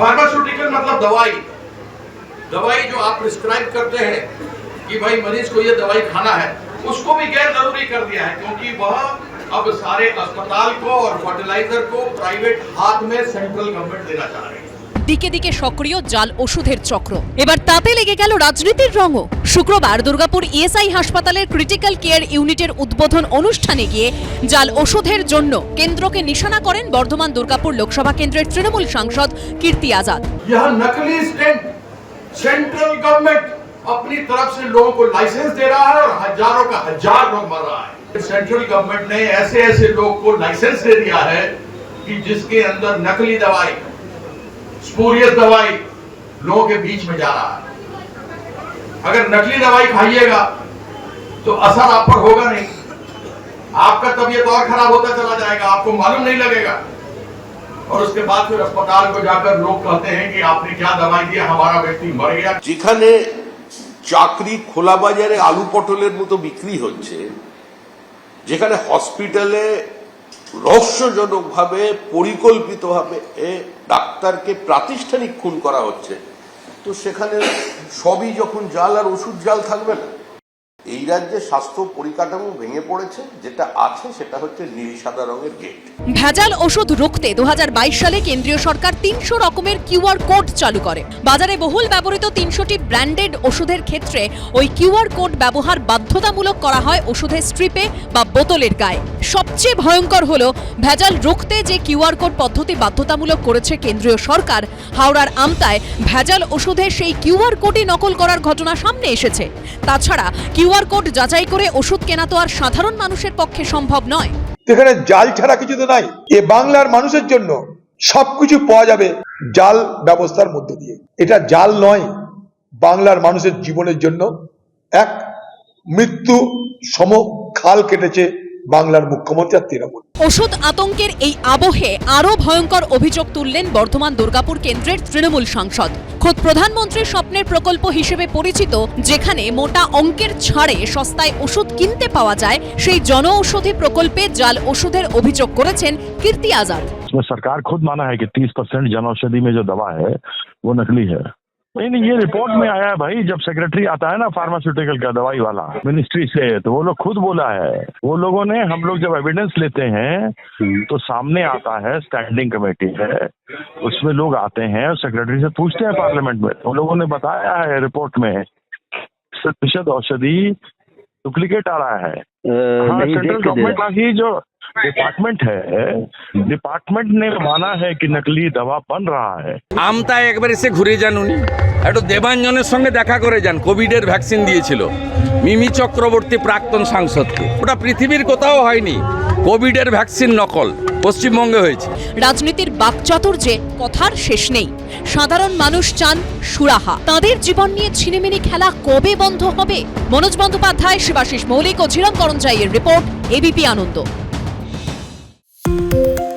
Pharmaceutical मतलब दवाई। दवाई जो आप प्रिस्क्राइब करते हैं कि भाई मरीज़ को ये दवाई खाना है, उसको भी गैर ज़रूरी कर दिया है, क्योंकि वह अब सारे अस्पताल को और फर्टिलाइज़र को प्राइवेट हाथ में सेंट्रल गवर्नमेंट देना चाह रही है। দিকে দিকে সক্রিয় জাল ওষুধের চক্র এবার তাতে লেগে গেল রাজনীতির রঙও শুক্রবার দুর্গাপুর ইএসআই হাসপাতালের ক্রিটিক্যাল কেয়ার ইউনিটের উদ্বোধন অনুষ্ঠানে গিয়ে জাল ওষুধের জন্য কেন্দ্রকে নিশানা করেন বর্ধমান দুর্গাপুর লোকসভা কেন্দ্রের তৃণমূল সাংসদ কীর্তি আজাদ यह नकली स्टेंट सेंट्रल गवर्नमेंट अपनी तरफ से लोगों को लाइसेंस दे रहा है और हजारों का हजार लोग मर रहा है सेंट्रल गवर्नमेंट ने ऐसे ऐसे लोग को लाइसेंस दे दिया है कि जिसके अंदर नकली दवाई स्पूरियस दवाई लोगों के बीच में जा रहा है अगर नकली दवाई खाइएगा तो असर आप पर होगा नहीं आपका तबीयत और खराब होता चला जाएगा आपको मालूम नहीं लगेगा और उसके बाद फिर अस्पताल को जाकर लोग कहते हैं कि आपने क्या दवाई दिया हमारा व्यक्ति मर गया যেখানে চাকরি খোলা বাজারে আলু পটলের মতো বিক্রি হচ্ছে যেখানে হসপিটালে রহস্যজনকভাবে, পরিকল্পিতভাবে এ ডাক্তারকে প্রাতিষ্ঠানিক খুন করা হচ্ছে। তো সেখানে সবই যখন জাল আর ওষুধ জাল থাকবে না এই রাজ্যে স্বাস্থ্য পরিকাঠামো ভেঙে পড়েছে, যেটা আছে সেটা হচ্ছে নীল সাদা রঙের গেট ভেজাল ওষুধ রুখতে দু সালে কেন্দ্রীয় সরকার তিনশো রকমের কিউআর কোড চালু করে। বাজারে বহুল ব্যবহৃত তিনশোটি ব্র্যান্ডেড ওষুধের ক্ষেত্রে ওই কিউআর কোড ব্যবহার বাধ্যতামূলক করা হয় ওষুধের স্ট্রিপে বা বোতলের গায়ে। সবচেয়ে ভয়ঙ্কর হলো ভেজাল রুখতে যে কিউআর কোড পদ্ধতি বাধ্যতামূলক করেছে কেন্দ্রীয় সরকার, হাওড়ার আমতায় ভেজাল ওষুধে সেই কিউআর কোডই নকল করার ঘটনা সামনে এসেছে। তাছাড়া কিউআর কোড যাচাই করে ওষুধ কেনা তো আর সাধারণ মানুষের পক্ষে সম্ভব নয়। এখানে জাল ছাড়া কিছু তো নাই। এ বাংলার মানুষের জন্য সবকিছু পাওয়া যাবে জাল ব্যবস্থার মধ্য দিয়ে। এটা জাল নয় বাংলার মানুষের জীবনের জন্য এক মৃত্যু সম খাল কেটেছে বাংলার মুখ্যমন্ত্রী আর তৃণমূল। ওষুধ আতঙ্কের এই আবহে আরও ভয়ঙ্কর অভিযোগ তুললেন বর্ধমান দুর্গাপুর কেন্দ্রের তৃণমূল সাংসদ। খোদ প্রধানমন্ত্রীর স্বপ্নের প্রকল্প হিসেবে পরিচিত যেখানে মোটা অঙ্কের ছাড়ে সস্তায় ওষুধ কিনতে পাওয়া যায় সেই জনঔষধি প্রকল্পে জাল ওষুধের অভিযোগ করেছেন কীর্তি আজাদ इसमें सरकार खुद माना है कि 30 परसेंट जन औषधि में जो दवा है वो नकली है नहीं नहीं ये रिपोर्ट में आया है भाई जब सेक्रेटरी आता है ना फार्मास्यूटिकल का दवाई वाला मिनिस्ट्री से तो वो लोग खुद बोला है। वो लोगों ने हम लोग जब एविडेंस लेते हैं तो सामने आता है स्टैंडिंग कमेटी है उसमें लोग आते हैं और सेक्रेटरी से पूछते हैं पार्लियामेंट में। उन लोगों ने बताया है रिपोर्ट में प्रतिशत औषधि डुप्लीकेट आ रहा है। हाँ सेंट्रल दे गवर्नमेंट ही। जो डिपार्टमेंट है डिपार्टमेंट ने माना है कि नकली दवा बन रहा है আমতায় একবার এসে ঘুরে যান উনি একটু দেবাঞ্জনের সঙ্গে দেখা করে যান কোভিডের ভ্যাকসিন দিয়েছিল মিমি চক্রবর্তী প্রাক্তন সাংসদকে ওটা পৃথিবীর কোথাও হয়নি কোভিডের ভ্যাকসিন নকল পশ্চিমবঙ্গে হয়েছে রাজনীতির বাকচাতুর্যে কথার শেষ নেই সাধারণ মানুষ চান সুরাহা তাদের জীবন নিয়ে ছিনেমিনি খেলা কবে বন্ধ হবে মনোজ বন্দ্যোপাধ্যায় শিবাশিস মৌলিক ও ঝিরম করঞ্জাইয়ের রিপোর্ট এবিপি আনন্দ Música